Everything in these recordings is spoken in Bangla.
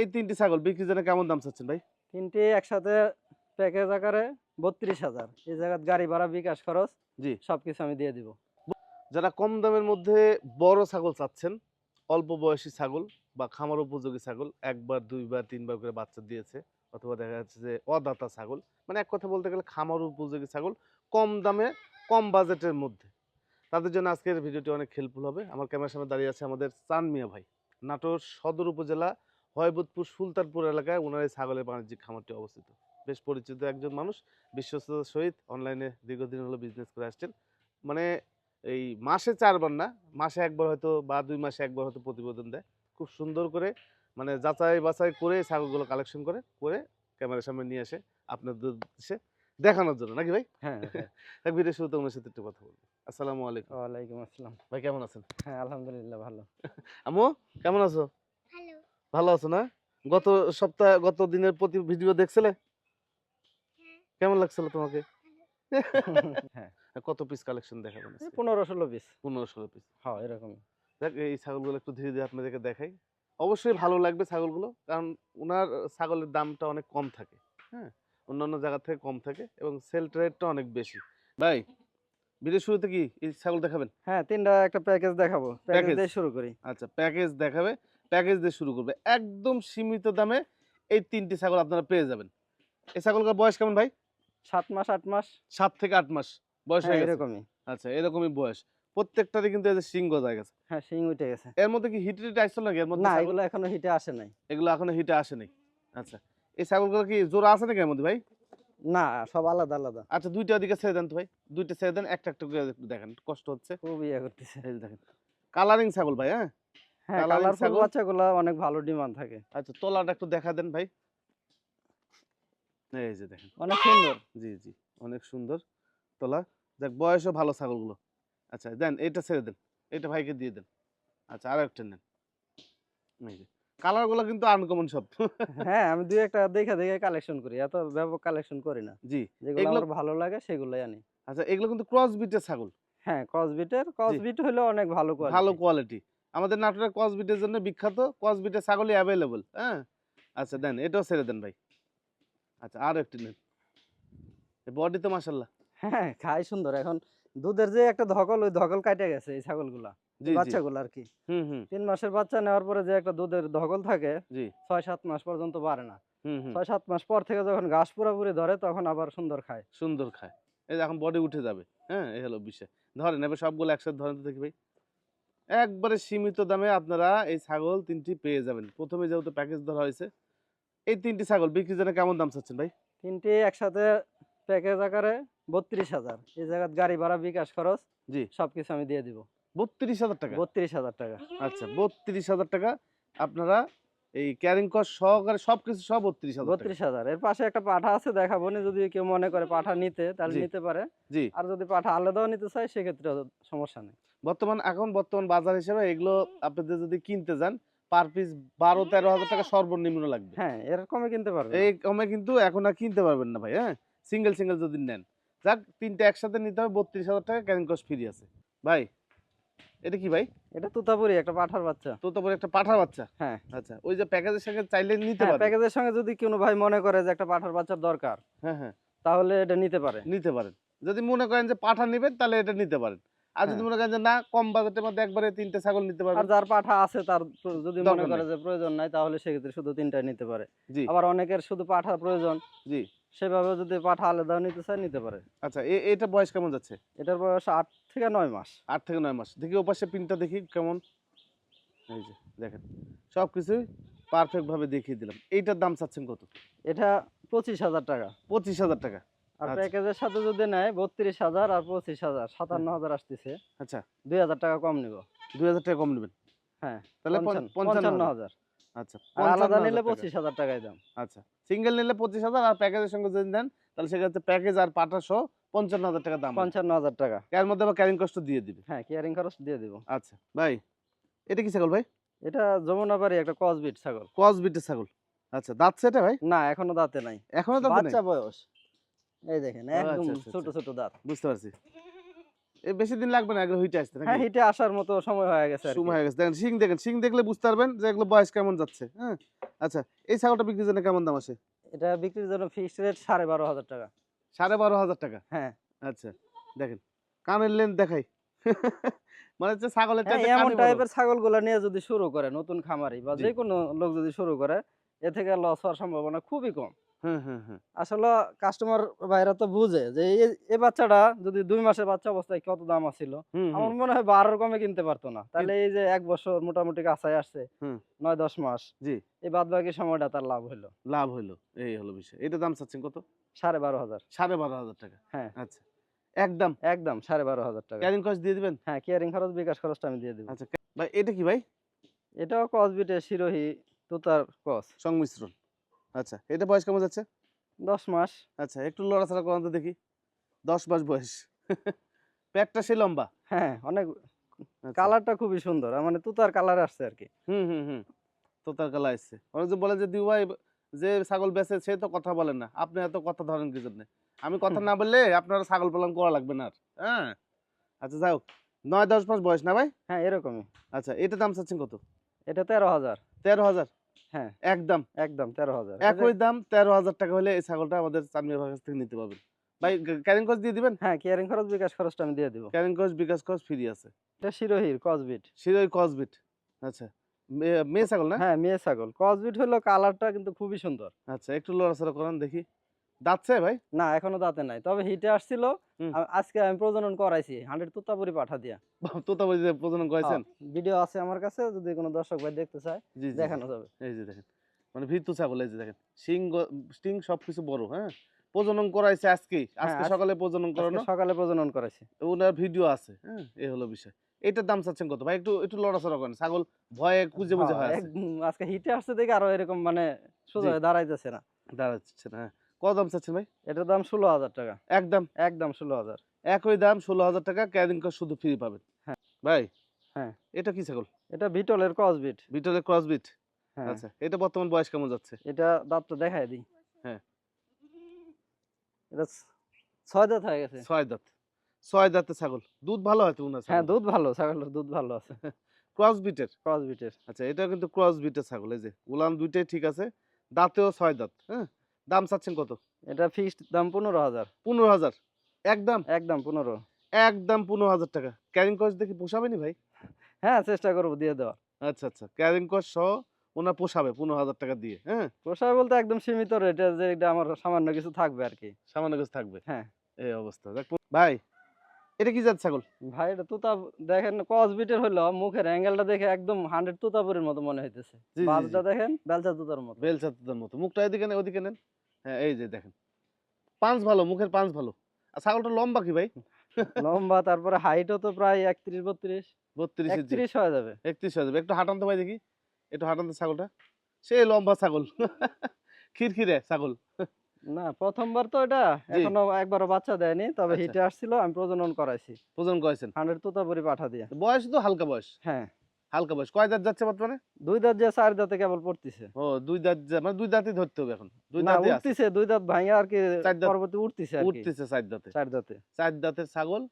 এই তিনটি ছাগল বিক্রির জন্য কেমন দাম চাচ্ছেন ভাই? তিনটি একসাথে প্যাকেজ আকারে বত্রিশ হাজার। এই জায়গায় গাড়ি ভাড়া বিকাশ খরচ জি। সবকিছু আমি দিয়ে দিব। যারা কম দামের মধ্যে বড় ছাগল চাচ্ছেন অল্প বয়সী ছাগল বা খামার উপযোগী ছাগল একবার দুইবার তিনবার করে বাচ্চা দিয়েছে অথবা দেখা যাচ্ছে যে অদাতা ছাগল মানে এক কথা বলতে গেলে খামার উপযোগী ছাগল কম দামে কম বাজেটের মধ্যে। তাদের জন্য আজকের ভিডিওটি অনেক হেল্পফুল হবে। আমার ক্যামেরার সামনে দাঁড়িয়ে আছে আমাদের চান মিয়া ভাই। নাটোর সদর উপজেলা হয়বতপুর সুলতানপুর এলাকায় ওনার এই ছাগলের বাণিজ্যিক খামারটি অবস্থিত। বেশ পরিচিত একজন মানুষ বিশ্বস্ততার সহিত অনলাইনে দীর্ঘদিন হলো বিজনেস করে আসছেন। মানে এই মাসে চারবার না মাসে একবার হয়তো বা দুই মাসে একবার হয়তো প্রতিবেদন দেয়। খুব সুন্দর করে মানে যাচাই বাছাই করে ছাগলগুলো কালেকশন করে করে ক্যামেরার সামনে নিয়ে আসে আপনাদের দেশে দেখানোর জন্য। নাকি ভাই? হ্যাঁ হ্যাঁ। ভিডিও শুরুতে ওনার সাথে একটু কথা বলব আসসালামু আলাইকুম। ওয়ালাইকুম আসসালাম। ভাই কেমন আছেন? হ্যাঁ আলহামদুলিল্লাহ ভালো। আমু কেমন আছো? ভালো আছো না? গত সপ্তাহ গত দিনের প্রতি ভিডিও দেখছিলে? কেমন লাগছিল তোমাকে? হ্যাঁ। কত পিস কালেকশন দেখাবেন? পনেরো ষোলো পিস পনেরো ষোলো পিস হ্যাঁ এরকম। দেখ এই ছাগলগুলো একটু ধীরে ধীরে আপনাদেরকে দেখাই। অবশ্যই ভালো লাগবে ছাগলগুলো কারণ ওনার ছাগলের দামটা অনেক কম থাকে। হ্যাঁ অন্যান্য জায়গা থেকে কম থাকে এবং সেল রেটটা অনেক বেশি। ভাই ভিডিও শুরুতে কি এই ছাগল দেখাবেন? হ্যাঁ তিনটা একটা প্যাকেজ দেখাবো। প্যাকেজ দিয়ে শুরু করি। আচ্ছা প্যাকেজ দেখাবে। প্যাকেজ দিয়ে শুরু করবে। একদম সীমিত দামে এই তিনটি ছাগল আপনারা পেয়ে যাবেন। এই ছাগলটার বয়স কেমন ভাই? সাত মাস আট মাস। সাত থেকে আট মাস বয়স হ্যাঁ গেছে। এরকমই। আচ্ছা এরকমই বয়স। প্রত্যেকটারই কিন্তু এই যে সিং গজায় গেছে। হ্যাঁ শিং উঠে গেছে। এর মধ্যে কি হিট আসছিল নাকি? এর মধ্যে না এগুলো এখনও হিটে আসে নাই। এগুলো এখনও হিটে আসেনি আচ্ছা এই ছাগলগুলো কি জোড়া আছে নাকি এর মধ্যে ভাই? না সব আলাদা আলাদা। আচ্ছা দুইটা দিকে ছেড়ে দেন তো ভাই। দুইটা ছেড়ে দেন একটা একটা করে দেখেন। কষ্ট হচ্ছে। খুব ইয়ে করতেছে। দেখেন। কালারিং ছাগল ভাই হ্যাঁ? হ্যাঁ কালারফুল ছাগল? বাচ্চাগুলো অনেক ভালো ডিমান্ড থাকে। আচ্ছা তলাটা একটু দেখা দেন ভাই। এই যে দেখেন। অনেক সুন্দর। জি জি অনেক সুন্দর তলা। দেখ বয়সও ভালো ছাগলগুলো। আচ্ছা দেন এটা ছেড়ে দেন। এটা ভাইকে দিয়ে দেন। আচ্ছা আর একটা নেন। এই যে কালারগুলো কিন্তু আনকমন সব। হ্যাঁ আমি দুই একটা দেখে দেখে কালেকশন করি। এত ব্যাপক কালেকশন করি না। জি যেগুলো আমার ভালো লাগে সেগুলোই আনি। আচ্ছা এগুলো কিন্তু ক্রস বিটের ছাগল। হ্যাঁ ক্রসবিটের ক্রসবিট হলো অনেক ভালো। ভালো কোয়ালিটি আমাদের নাটোরের কসবিটের জন্য বিখ্যাত কসবিটের ছাগলই অ্যাভেলেবল হ্যাঁ? আচ্ছা দেন এটাও ছেড়ে দেন ভাই। আচ্ছা আর একটি নেন। বডি তো মাসাল্লাহ হ্যাঁ খাই সুন্দর। এখন দুধের যে একটা ধকল ওই ধকল কাটে গেছে এই ছাগলগুলা বাচ্চাগুলো আর কি। হুম হুম। তিন মাসের বাচ্চা নেওয়ার পরে যে একটা দুধের ধকল থাকে ছয় সাত মাস পর্যন্ত বাড়ে না। ছয় সাত মাস পর থেকে যখন ঘাস পুরোপুরি ধরে তখন আবার সুন্দর খায়। সুন্দর খায়। এই এখন বডি উঠে যাবে হ্যাঁ? এই হলো বিষয়। ধরেন এবার সবগুলো একসাথে ধরেন তো দেখি ভাই। একবারে সীমিত দামে আপনারা এই ছাগল তিনটি পেয়ে যাবেন। প্রথমে যেহেতু প্যাকেজ ধরা হয়েছে এই তিনটি ছাগল বিক্রির জন্য কেমন দাম চাচ্ছেন ভাই? তিনটি একসাথে প্যাকেজ আকারে বত্রিশ হাজার। এই জায়গায় গাড়ি ভাড়া বিকাশ খরচ জি। সবকিছু আমি দিয়ে দিব। বত্রিশ হাজার টাকা? বত্রিশ হাজার টাকা। আচ্ছা বত্রিশ হাজার টাকা আপনারা এই ক্যারিং কস্ট সহকারে সবকিছু সব বত্রিশ হাজার বত্রিশ হাজার। এর পাশে একটা পাঠা আছে দেখাবো নি যদি কেউ মনে করে পাঠা নিতে তাহলে নিতে পারে। জি। আর যদি পাঠা আলাদাও নিতে চায় সেক্ষেত্রে সমস্যা নেই। বর্তমান এখন বর্তমান বাজার হিসেবে এগুলো আপনাদের যদি কিনতে যান পার পিস বারো তেরো হাজার টাকা সর্বনিম্ন লাগবে। হ্যাঁ এরকমই কিনতে পারবে এই কমে কিন্তু এখন আর কিনতে পারবেন না ভাই হ্যাঁ? সিঙ্গেল সিঙ্গেল যদি নেন। যাক তিনটে একসাথে নিতে হবে বত্রিশ হাজার টাকা ক্যারিং কস্ট ফ্রি আছে। ভাই এটা কি ভাই? এটা তুতাপুরি একটা পাঠার বাচ্চা। তো তারপরে একটা পাঠার বাচ্চা? হ্যাঁ। আচ্ছা ওই যে প্যাকেজের সঙ্গে চাইলে নিতে হ্যাঁ পারে প্যাকেজের সঙ্গে যদি কোনো ভাই মনে করে যে একটা পাঠার বাচ্চার দরকার হ্যাঁ হ্যাঁ। তাহলে এটা নিতে পারে। নিতে পারেন। যদি মনে করেন যে পাঠা নেবেন তাহলে এটা নিতে পারেন। আর যদি হ্যাঁ। মনে করেন যে না কম বাজেটের মধ্যে একবারে তিনটে ছাগল নিতে আর যার পাঠা আছে তার যদি মনে করে যে প্রয়োজন নাই তাহলে সেক্ষেত্রে শুধু তিনটাই নিতে পারে। আবার অনেকের শুধু পাঠা প্রয়োজন। জি। সেভাবে যদি পাঠা আলাদাও নিতে চায় নিতে পারে। আচ্ছা এটা বয়স কেমন যাচ্ছে? এটার বয়স আট থেকে নয় মাস। আট থেকে নয় মাস। দেখি ওপাশে পিনটা দেখি কেমন। এই যে দেখেন। সব কিছুই পারফেক্ট ভাবে দেখিয়ে দিলাম। এইটার দাম চাচ্ছেন কত? এটা পঁচিশ হাজার টাকা। পঁচিশ হাজার টাকা। আর আচ্ছা। প্যাকেজের সাথে যদি নেয় বত্রিশ হাজার আর পঁচিশ হাজার সাতান্ন হাজার আসতেছে। আচ্ছা। দুই হাজার টাকা কম নিব। দুই হাজার টাকা কম নেবেন। হ্যাঁ তাহলে পঞ্চান্ন হাজার। আচ্ছা আলাদা নিলে পঁচিশ হাজার টাকায় দাম। আচ্ছা সিঙ্গেল নিলে পঁচিশ হাজার আর প্যাকেজের সঙ্গে যদি নেন তাহলে সেক্ষেত্রে প্যাকেজ আর পাটা পঞ্চান্ন হাজার টাকা দাম পঞ্চান্ন হাজার টাকা। এর মধ্যে আবার ক্যারিং কষ্ট দিয়ে দিবে। হ্যাঁ কেয়ারিং খরচ দিয়ে দিব। আচ্ছা ভাই এটা কি ছাগল ভাই? এটা যমুনাবাড়ি একটা কসবিট ছাগল। কস ছাগল। আচ্ছা দাঁত সেটা ভাই? না এখনও দাঁতে নাই। এখনও দাঁত নেই? বাচ্চা বয়স। এই দেখেন আচ্ছা, একদম ছোট। ছোট দাঁত। বুঝতে পারছি। বেশি দিন লাগবে না হইতে আসতে হ্যাঁ হিটে আসার মতো সময় হয়ে গেছে সময় হয়ে গেছে। দেখেন শিং দেখেন শিং দেখলে বুঝতে পারবেন যে এগুলো বয়স কেমন যাচ্ছে হ্যাঁ? আচ্ছা এই ছাগলটা বিক্রির জন্য কেমন দাম আসে? এটা বিক্রির জন্য ফিক্সড রেট সাড়ে বারো হাজার টাকা। সাড়ে বারো হাজার টাকা? হ্যাঁ। আচ্ছা দেখেন কানের লেন দেখাই। মানে হচ্ছে ছাগলের হ্যাঁ এমন টাইপের ছাগলগুলো নিয়ে যদি শুরু করে নতুন খামারি বা। যে কোনো লোক যদি শুরু করে এ থেকে লস হওয়ার সম্ভাবনা খুবই কম। আসলে কাস্টমার ভাইরা তো বুঝে যে এই- বাচ্চাটা যদি দুই মাসের বাচ্চা অবস্থায় কত দাম আছিল? আমার মনে হয় বারোর কমে কিনতে পারতো না। তাহলে এই যে এক বছর মোটামুটি কাছায় আসছে নয় দশ মাস জি। এই বাদ বাকি সময়টা তার লাভ হলো লাভ হইল এই হলো বিষয়। এটা দাম চাচ্ছেন কত? সাড়ে বারো হাজার। সাড়ে বারো হাজার টাকা। হ্যাঁ। আচ্ছা একদম? একদম সাড়ে বারো হাজার টাকা। ক্যারিং খরচ দিয়ে দিবেন? হ্যাঁ কেয়ারিং খরচ বিকাশ খরচটা আমি দিয়ে দেবো। আচ্ছা ভাই এটা কি ভাই? এটাও কসবিটে শিরোহি তুতার কস। সংমিশ্রণ। আচ্ছা এটা বয়স কেমন যাচ্ছে? দশ মাস। আচ্ছা একটু লড়াচড়া করান তো দেখি। দশ মাস বয়স। পেটটা সে লম্বা? হ্যাঁ অনেক আচ্ছা। কালারটা খুবই সুন্দর মানে তুতার কালার আসছে আর কি। হুম হুম হুম। তোতার কালা এসছে অনেক বলে যে দিউ যে ছাগল বেচে সে তো কথা বলেন না। আপনি এত কথা ধরেন কি জন্য? আমি কথা না বললে আপনারা ছাগল পালন করা লাগবে না আর হ্যাঁ? আচ্ছা যাই হোক। নয় দশ মাস বয়স না ভাই? হ্যাঁ এরকমই। আচ্ছা এটা দাম চাচ্ছেন কত? এটা তেরো হাজার। তেরো হাজার? হ্যাঁ। একদম একদম তেরো হাজার। একই দাম তেরো হাজার টাকা হলে এই ছাগলটা আমাদের চানমিয়া থেকে নিতে পারবেন। ভাই ক্যারিং কস্ট দিয়ে দিবেন? হ্যাঁ ক্যারিং খরচ বিকাশ খরচটা আমি দিয়ে দিব। ক্যারিং কস্ট বিকাশ খরচ ফ্রি আছে। এটা শিরোহির কসবিট শিরোহির কসবিট আচ্ছা। মেয়ে ছাগল না? হ্যাঁ মেয়ে ছাগল। কসবিট হলো কালারটা কিন্তু খুবই সুন্দর। আচ্ছা একটু লড়াচড়া করেন দেখি। দাঁতছে ভাই? না এখনও দাঁতে নাই। তবে হিটে আসছিল। আজকে আমি প্রজনন করাইছি। হান্ড্রেড তুতাপুরি পাঠা দিয়া। যে প্রজনন করেছেন ভিডিও আছে আমার কাছে যদি কোনো দর্শক ভাই দেখতে চায় দেখানো যাবে। এই যে দেখেন মানে ছাগল এই যে দেখেন শিং স্টিং সবকিছু বড় হ্যাঁ? প্রজনন করাইছে আজকে আজকে সকালে প্রজনন করানো? সকালে প্রজনন করাইছি। ওনার ভিডিও আছে হ্যাঁ? এই হলো বিষয়। এটার দাম চাচ্ছেন কত? ভাই একটু একটু লড়াচড়া করেন। ছাগল ভয়ে কুজে বুঝে হ্যাঁ, হয় আজকে হিটে আসছে দেখে আরও এরকম মানে সোজা। হয়ে দাঁড়াইতেছে না। দাঁড়াচ্ছে না হ্যাঁ। কত দাম চাচ্ছেন ভাই? এটার দাম ষোলো হাজার টাকা। একদম। একদম ষোলো হাজার। একই দাম ষোলো হাজার টাকা ক্যারিং কস্ট শুধু ফ্রি পাবেন। হ্যাঁ। ভাই হ্যাঁ। এটা কি ছাগল? এটা বিটলের কসবিট বিটলের ক্রসবিট হ্যাঁ। আচ্ছা এটা বর্তমান বয়স কেমন যাচ্ছে? এটা দাঁতটা দেখাই দিই। হ্যাঁ। এটা ছয় দাঁত হয়ে গেছে। ছয় দাঁত। ছয় দাঁতের ছাগল। দুধ ভালো হয় তো হ্যাঁ দুধ ভালো ছাগলের দুধ ভালো আছে। ক্রসবিটের ক্রসবিটের আচ্ছা এটা কিন্তু ক্রস বিটের ছাগল এই যে। উলান দুইটাই ঠিক আছে দাঁতেও ছয় দাঁত হ্যাঁ? দাম চাচ্ছেন কত? এটা ফিক্সড দাম পনেরো হাজার। পনেরো হাজার? একদম? একদম পনেরো। একদম পনেরো হাজার টাকা। ক্যারিং কস্ট দেখি পোষাবেনি ভাই? হ্যাঁ চেষ্টা করব দিয়ে দেওয়া আচ্ছা আচ্ছা। ক্যারিং কস্ট সহ ওনার পোষাবে পনেরো হাজার টাকা দিয়ে হ্যাঁ? পোষায় বলতে একদম সীমিত রেটে যে এটা আমার সামান্য কিছু থাকবে আর কি। সামান্য কিছু থাকবে? হ্যাঁ। এই অবস্থা। দেখ ভাই এটা কি জাত ছাগল? ভাই এটা তুতা দেখেন কসবিটের হলো মুখের অ্যাঙ্গেলটা দেখে একদম হান্ড্রেড তুতাপুরের মতো মনে হইতেছে। বাজটা দেখেন বেলচা তুতার মতো। বেলচা তুতার মতো। মুখটা এদিকে নেন ওদিকে নেন। হ্যাঁ এই যে দেখেন। পাঁচ ভালো মুখের পাঁচ ভালো। আর ছাগলটা লম্বা কি ভাই? লম্বা তারপরে হাইটও তো প্রায় একত্রিশ বত্রিশ। বত্রিশ একত্রিশ হয়ে যাবে। একত্রিশ হয়ে যাবে। একটু হাঁটান তো ভাই দেখি। একটু হাঁটান তো ছাগলটা। সেই লম্বা ছাগল। খিরখিরে ছাগল। না প্রথমবার তো এটা। এখনও একবারও বাচ্চা দেয়নি। তবে আচ্ছা। হিটে আসছিল আমি প্রজনন করাইছি। প্রজনন করেছেন হান্ড্রেড তুতাপুরি পাঠা দিয়ে। বয়স তো হালকা বয়স। হ্যাঁ। হালকা বয়স। কয় দাঁত যাচ্ছে বর্তমানে? দুই দাঁত যা চার দাঁতে কেবল পড়তেছে। ও দুই দাঁত যা- মানে দুই দাঁতই ধরতে হবে এখন। দুই না উঠতেছে দুই দাঁত ভাঙে আর কি চার উঠতেছে আর কি। উঠতেছে চার দাঁতে। চার দাঁতে। চার দাঁতের ছাগল।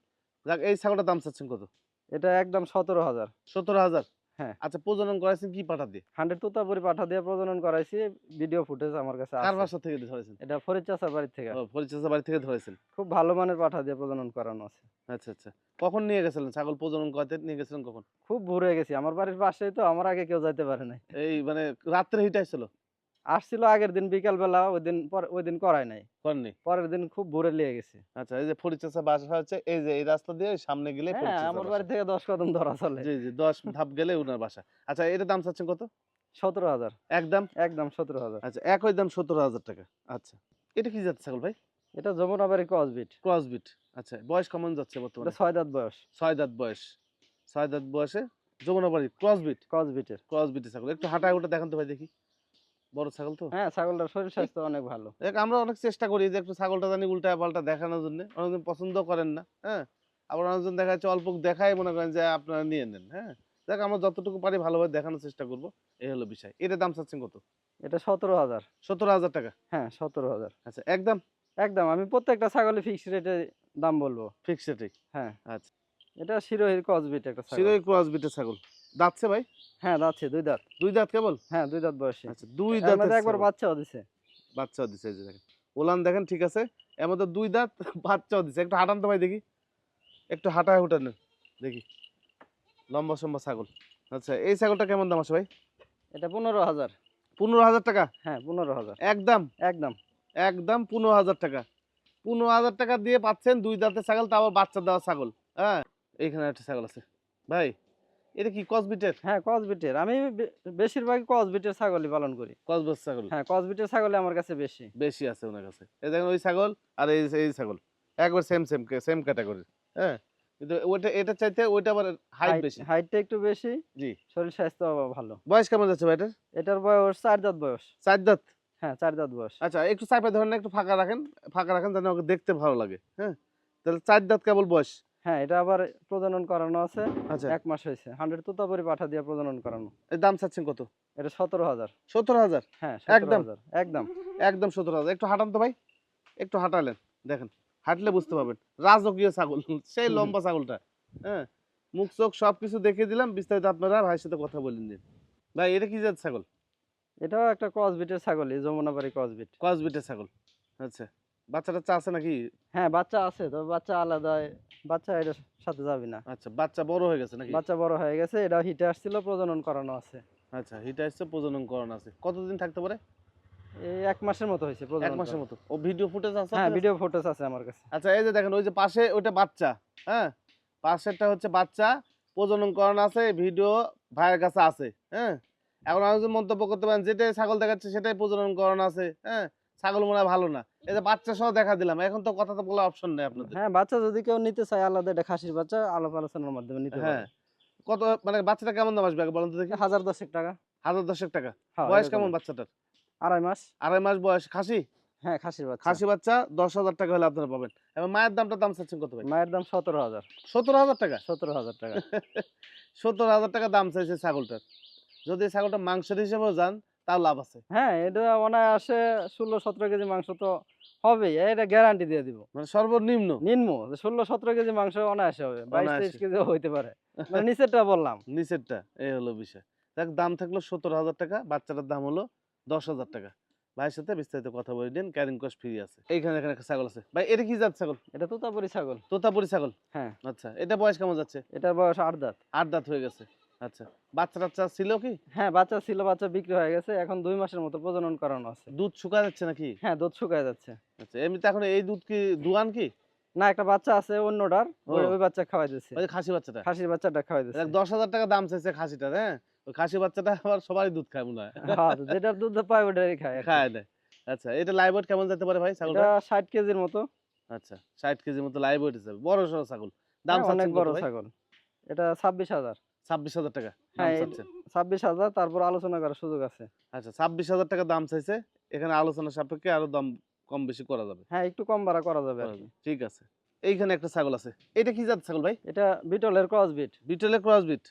যাক এই ছাগলটার দাম চাচ্ছেন কত? এটা একদম সতেরো হাজার। সতেরো হাজার? হ্যাঁ। আচ্ছা প্রজনন করাইছেন কি পাঠা দিয়ে? হান্ড্রেড তুতাপুরি পাঠা দিয়ে প্রজনন করাইছি ভিডিও ফুটেজ আমার কাছে কার আছে। বাসা থেকে ধরেছেন? এটা ফরিদ চাচার বাড়ি থেকে। ফরিদ বাড়ি থেকে ধরেছেন? খুব ভালো মানের পাঠা দিয়ে প্রজনন করানো আছে। আচ্ছা আচ্ছা। কখন নিয়ে গেছিলেন? ছাগল প্রজনন করতে নিয়ে গেছিলেন কখন? খুব ভোরে গেছি। আমার বাড়ির পাশেই তো আমার আগে কেউ যাইতে পারে নাই। এই মানে রাত্রে হিট আসছিল আগের দিন বিকাল বেলা ওই দিন পর- ওই দিন করাই নাই পরের দিন খুব ভোরে লিয়ে গেছি। আচ্ছা এই যে পরিচর্যা বাসা হচ্ছে এই যে এই রাস্তা দিয়ে সামনে গেলে হ্যাঁ আমার বাড়ি থেকে দশ কদম ধরা চলে। জি জি দশ ধাপ গেলে উনার বাসা। আচ্ছা এটার দাম চাচ্ছেন কত? সতেরো হাজার। একদম একদম সতেরো হাজার। আচ্ছা একই দাম সতেরো হাজার টাকা। আচ্ছা এটা কি যাচ্ছে ছাগল ভাই? এটা যমুনা বাড়ি কসবিট ক্রসবিট আচ্ছা বয়স কেমন যাচ্ছে বর্তমানে? ছয় দাঁত বয়স। ছয় দাঁত বয়স। ছয় দাঁত বয়সে যমুনাবাড়ি ক্রসবিট কসবিটের ক্রসবিটের ছাগল। একটু হাঁটায় ওটা দেখান তো ভাই দেখি। বড় ছাগল তো? হ্যাঁ ছাগলটার শরীর স্বাস্থ্য অনেক ভালো। দেখ আমরা অনেক চেষ্টা করি যে একটু ছাগলটা জানি উল্টা পাল্টা দেখানোর জন্য। অনেকজন পছন্দ করেন না হ্যাঁ? আবার অনেকজন দেখা যাচ্ছে অল্প দেখাই মনে করেন যে আপনারা নিয়ে নেন হ্যাঁ? দেখ আমরা যতটুকু পারি ভালোভাবে দেখানোর চেষ্টা করব। এই হলো বিষয়। এটার দাম চাচ্ছেন কত? এটা সতেরো হাজার। সতেরো হাজার টাকা? হ্যাঁ সতেরো হাজার। আচ্ছা একদম? একদম আমি প্রত্যেকটা ছাগলে ফিক্সড রেটে দাম বলব। ফিক্সড রেটে হ্যাঁ। আচ্ছা। এটা শিরোহির কসবিট একটা ছাগল। শিরোই ক্রস ছাগল। দাঁতছে ভাই? হ্যাঁ যাচ্ছে দুই দাঁত। দুই দাঁত কেবল? হ্যাঁ দুই দাঁত বয়সী। আচ্ছা দুই দাঁত একবার বাচ্চাও দিছে। বাচ্চাও দিছে এই যে দেখেন। ওলান দেখেন ঠিক আছে? এর মধ্যে দুই দাঁত বাচ্চাও দিছে। একটু হাঁটান তো ভাই দেখি। একটু হাঁটায় হুটান দেখি। লম্বা সম্বা ছাগল। আচ্ছা এই ছাগলটা কেমন দাম আছে ভাই? এটা পনেরো হাজার। পনেরো হাজার টাকা? হ্যাঁ পনেরো হাজার। একদম? একদম। একদম পনেরো হাজার টাকা। পনেরো হাজার টাকা দিয়ে পাচ্ছেন দুই দাঁতের ছাগল আবার বাচ্চা দেওয়া ছাগল। হ্যাঁ এইখানে একটা ছাগল আছে। ভাই এটা কি কসবিটের হ্যাঁ কসবিটের আমি বেশিরভাগ কসবিটের ছাগলই পালন করি। কসবস ছাগল? হ্যাঁ কসবিটের ছাগল আমার কাছে বেশি। বেশি আছে ওনার কাছে। এই দেখেন ওই ছাগল আর এই এই ছাগল। একবার সেম সেম সেম ক্যাটাগরি হ্যাঁ? কিন্তু ওইটা এটা চাইতে ওইটা আবার হাইট বেশি। হাইটটা একটু বেশি। জি। শরীর স্বাস্থ্য ভালো। বয়স কেমন যাচ্ছে ভাই এটার এটার বয়স চার দাঁত বয়স। চার দাঁত? হ্যাঁ চার দাঁত বয়স। আচ্ছা একটু চাপে ধরেন একটু ফাঁকা রাখেন ফাঁকা রাখেন যেন ওকে দেখতে ভালো লাগে হ্যাঁ? তাহলে চার দাঁত কেবল বয়স। হ্যাঁ এটা আবার প্রজনন করানো আছে। আচ্ছা। এক মাস হয়েছে। হান্ড্রেড তোতাপুরি পাঠা দিয়ে প্রজনন করানো। এর দাম চাচ্ছেন কত? এটা সতেরো হাজার। সত্তর হাজার? হ্যাঁ একদম? একদম। একদম একদম হাজার। একটু হাঁটান তো ভাই। একটু হাঁটালেন। দেখেন হাঁটলে বুঝতে পারবেন। রাজকীয় ছাগল। সেই লম্বা ছাগলটা। হ্যাঁ মুখ চোখ সব কিছু দেখে দিলাম। বিস্তারিত আপনারা ভাইয়ের সাথে কথা বলেন দিন ভাই এটা কি জাত ছাগল? এটাও একটা ক্রসবিটের ছাগলই যমুনাবাড়ি ক্রসবিট কসবিটের ছাগল। আচ্ছা। বাচ্চা টাচ্চা আছে নাকি? হ্যাঁ বাচ্চা আছে তবে বাচ্চা আলাদা বাচ্চা এটার সাথে যাবে না। আচ্ছা বাচ্চা বড় হয়ে গেছে নাকি? বাচ্চা বড় হয়ে গেছে এটা হিটে আসছিল প্রজনন করানো আছে। আচ্ছা হিটা এসছে প্রজনন করানো আছে। কতদিন থাকতে পারে? এই এক মাসের মতো হয়েছে এক মাসের মতো। ও ভিডিও ফুটেজ আছে হ্যাঁ ভিডিও ফুটেজ আছে আমার কাছে। আচ্ছা এই যে দেখেন ওই যে পাশে ওইটা বাচ্চা হ্যাঁ? পাশেরটা হচ্ছে বাচ্চা প্রজনন করানো আছে ভিডিও ভাইয়ের কাছে আছে হ্যাঁ? এখন আমি মন্তব্য করতে পারেন যেটাই ছাগল দেখাচ্ছে সেটাই প্রজনন করানো আছে হ্যাঁ? ছাগল মনে ভালো না। এই যে বাচ্চা সহ দেখা দিলাম এখন তো কথা তো বলার অপশন নেই আপনাদের। হ্যাঁ বাচ্চা যদি কেউ নিতে চায় আলাদা এটা খাসির বাচ্চা আলাপ আলোচনার মাধ্যমে নিতে হ্যাঁ। কত মানে বাচ্চাটা কেমন দাম আসবে আগে বলেন তো দেখি। হাজার দশেক টাকা। হাজার দশেক টাকা। হ্যাঁ, বয়স কেমন বাচ্চাটার? আড়াই মাস। আড়াই মাস বয়স। খাসি? হ্যাঁ খাসির বাচ্চা। খাসি বাচ্চা দশ হাজার টাকা হলে আপনারা পাবেন। এবং মায়ের দামটা দাম চাচ্ছেন কত ভাই? মায়ের দাম সতেরো হাজার। সত্তর হাজার টাকা? সতেরো হাজার টাকা। সত্তর হাজার টাকা দাম চাইছে ছাগলটার। যদি ছাগলটা মাংসের হিসেবেও যান তাও লাভ আছে। হ্যাঁ এটা অনায়াসে ষোলো সতেরো কেজি মাংস তো হবেই এটা গ্যারান্টি দিয়ে দিব। মানে সর্বনিম্ন। নিম্ন ষোলো সতেরো কেজি মাংস অনায়াসে হবে বাইশ তেইশ কেজি হইতে পারে। মানে নিচেরটা বললাম। নিচেরটা এই হলো বিষয়। দাম থাকল সত্তর হাজার টাকা বাচ্চাটার দাম হলো দশ হাজার টাকা। ভাইয়ের সাথে বিস্তারিত কথা বলে দিন ক্যারিং কস্ট ফ্রি আছে। এইখানে এখানে একটা ছাগল আছে। ভাই এটা কি জাত ছাগল? এটা তোতাপুরি ছাগল। তোতাপুরি ছাগল? হ্যাঁ। আচ্ছা এটা বয়স কেমন যাচ্ছে? এটার বয়স আট দাঁত। আট দাঁত হয়ে গেছে। আচ্ছা বাচ্চা টাচ্চা ছিল কি? হ্যাঁ বাচ্চা ছিল বাচ্চা বিক্রি হয়ে গেছে। এখন দুই মাসের মতো প্রজনন করানো আছে। দুধ যাচ্ছে নাকি? হ্যাঁ দুধ শুকায় যাচ্ছে। আচ্ছা এমনিতে এখন এই দুধ কি দুয়ান কি? না একটা বাচ্চা আছে অন্যটার ওই বাচ্চা খাওয়াই দিচ্ছে ওই খাসি বাচ্চাটা? খাসির বাচ্চাটা খাওয়াই দিচ্ছে দশ হাজার টাকা দাম চাইছে খাসিটার হ্যাঁ? ওই খাসি বাচ্চাটা আবার সবারই দুধ খায় মনে হয়। হ্যাঁ যেটার দুধ পায় ওটারই খায় খায় দেয় আচ্ছা এটা লাইভ ওয়েট কেমন যেতে পারে ভাই ছাগলটা? এটা ষাট কেজির মতো। আচ্ছা ষাট কেজির মতো লাইভ ওয়েট বড় সড়ো ছাগল। দাম হ্যাঁ, অনেক বড় ছাগল। এটা ছাব্বিশ হাজার। ছাব্বিশ হাজার টাকা দাম হ্যাঁ, এই- চাচ্ছেন ছাব্বিশ হাজার তারপর আলোচনা করার সুযোগ আছে। আচ্ছা ছাব্বিশ হাজার টাকা দাম চাইছে এখানে আলোচনা সাপেক্ষে আরও দাম কম বেশি করা যাবে। হ্যাঁ একটু কম ভাড়া করা যাবে আর করা কি। যাবে। ঠিক আছে। এইখানে একটা ছাগল আছে। এটা কি জাত ছাগল ভাই? এটা বিটলের ক্রস বিট বিটলের ক্রস বিট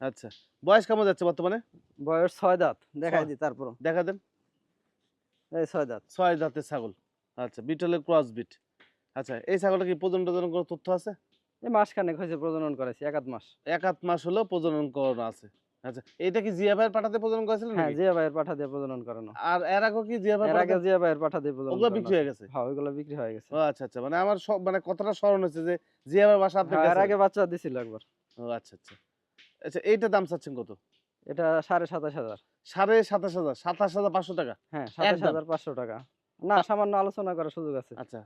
আচ্ছা বয়স কেমন যাচ্ছে বর্তমানে? বয়স ছয় দাঁত দেখাই দিই তারপর। দেখা দেন। এই ছয় দাঁত। ছয় দাঁতের ছাগল। আচ্ছা বিটলের ক্রস বিট আচ্ছা এই ছাগলটা কি প্রজনন কোনো তথ্য আছে? মাসখানেক হয়েছে প্রজনন করেছি এক আধ মাস। এক আধ মাস হলো প্রজনন করানো আছে। আচ্ছা এটা কি জিয়া ভাইয়ের পাঠাতে প্রজনন করেছিলেন হ্যাঁ জিয়া ভাইয়ের পাঠা দিয়ে প্রজনন করানো। আর এর আগেও কি জিয়া ভাই আগে জিয়া ভাইয়ের পাঠা দিয়ে প্রজনন ওগুলো বিক্রি হয়ে গেছে? হ্যাঁ ওইগুলো বিক্রি হয়ে গেছে। ও আচ্ছা আচ্ছা মানে আমার সব মানে কতটা স্মরণ হচ্ছে যে জিয়া ভাইয়ের বাসা আপনার হ্যাঁ, এর আগে বাচ্চা দিছিল একবার। ও আচ্ছা আচ্ছা। আচ্ছা এইটা দাম চাচ্ছেন কত? এটা সাড়ে সাতাশ হাজার। সাড়ে সাতাশ হাজার সাতাশ হাজার পাঁচশো টাকা? হ্যাঁ সাতাশ হাজার পাঁচশো টাকা। না সামান্য আলোচনা করার সুযোগ আছে। আচ্ছা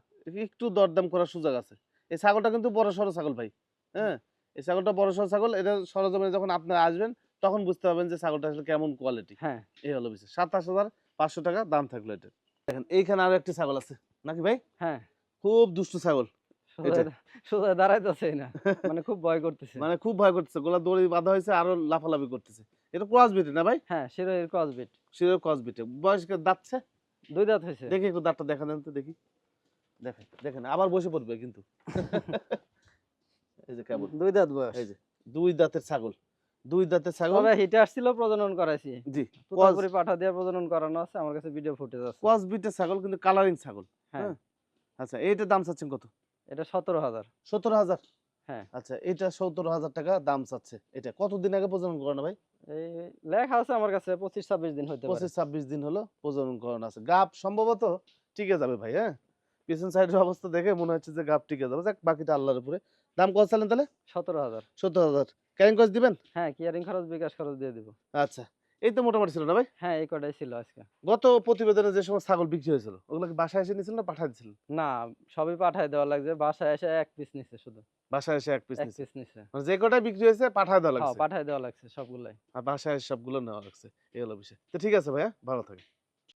একটু দরদাম করার সুযোগ আছে। এই ছাগলটা কিন্তু বড় সড়ো ছাগল ভাই হ্যাঁ? এই ছাগলটা বড় সড়ো ছাগল এটা সরজমিনে যখন আপনারা আসবেন তখন বুঝতে পারবেন যে ছাগলটা আসলে কেমন কোয়ালিটি হ্যাঁ। এই হলো বিষয়। সাতাশ হাজার পাঁচশো টাকা দাম থাকল এটা। দেখেন এইখানে আরও একটি ছাগল আছে। নাকি ভাই? হ্যাঁ। খুব দুষ্টু ছাগল। সোজা সোজা না। মানে খুব ভয় করতেছে। মানে খুব ভয় করতেছে। গোলা দড়ি বাঁধা হয়েছে আরও লাফালাফি করতেছে। এটা ক্রস বিটে না ভাই? হ্যাঁ শিরোহির ক্রস বিট শিরোর ক্রস বিটে বয়স দাঁতছে? দুই দাঁত হয়েছে। দেখি একটু দাঁতটা দেখা দেন তো দেখি। দেখেন দেখেন আবার বসে পড়বে কিন্তু। এই যে কেমন দুই দাঁত বয়স। এই যে দুই দাঁতের ছাগল। দুই দাঁতের ছাগল। তবে হিটে আসছিল প্রজনন করাইছি। জি তুতাপুরি পাঠা দিয়ে প্রজনন করানো আছে আমার কাছে ভিডিও ফুটেজ আছে। বিটের ছাগল কিন্তু কালারিং ছাগল। হ্যাঁ। আচ্ছা এইটার দাম চাচ্ছেন কত? এটা সতেরো হাজার। সতেরো হাজার? হ্যাঁ। আচ্ছা এটা সত্তর হাজার টাকা দাম চাচ্ছে। এটা কতদিন আগে প্রজনন করানো ভাই? এই লেখা আছে আমার কাছে পঁচিশ ছাব্বিশ দিন পারে। পঁচিশ ছাব্বিশ দিন হলো প্রজনন করানো আছে। গাপ সম্ভবত টিকে যাবে ভাই হ্যাঁ? পিছন সাইডের অবস্থা দেখে মনে হচ্ছে যে গাপ টিকে যাবে। যাক বাকিটা আল্লাহর উপরে। দাম কত চালেন তাহলে? সতেরো হাজার। সত্তর হাজার। ক্যারিং কস্ট দিবেন? হ্যাঁ কিয়ারিং খরচ বিকাশ খরচ দিয়ে দিব। আচ্ছা এই তো মোটামুটি ছিল না ভাই? হ্যাঁ এই কটাই ছিল আজকে। গত প্রতিবেদনে যে সময় ছাগল বিক্রি হয়েছিল ওগুলো কি বাসায় এসে নিয়েছিলেন না পাঠাই দিয়েছিলেন? না সবই পাঠায় দেওয়া লাগছে। বাসায় এসে এক পিস নিছে শুধু। বাসায় এসে এক পিস এক পিস নিছে। মানে যে কটাই বিক্রি হয়েছে পাঠায় দেওয়া হ্যাঁ লাগছে? পাঠায় দেওয়া লাগছে সবগুলাই। আর বাসায় এসে সবগুলো নেওয়া লাগছে এই হলো বিষয়। তো ঠিক আছে ভাইয়া ভালো থাকে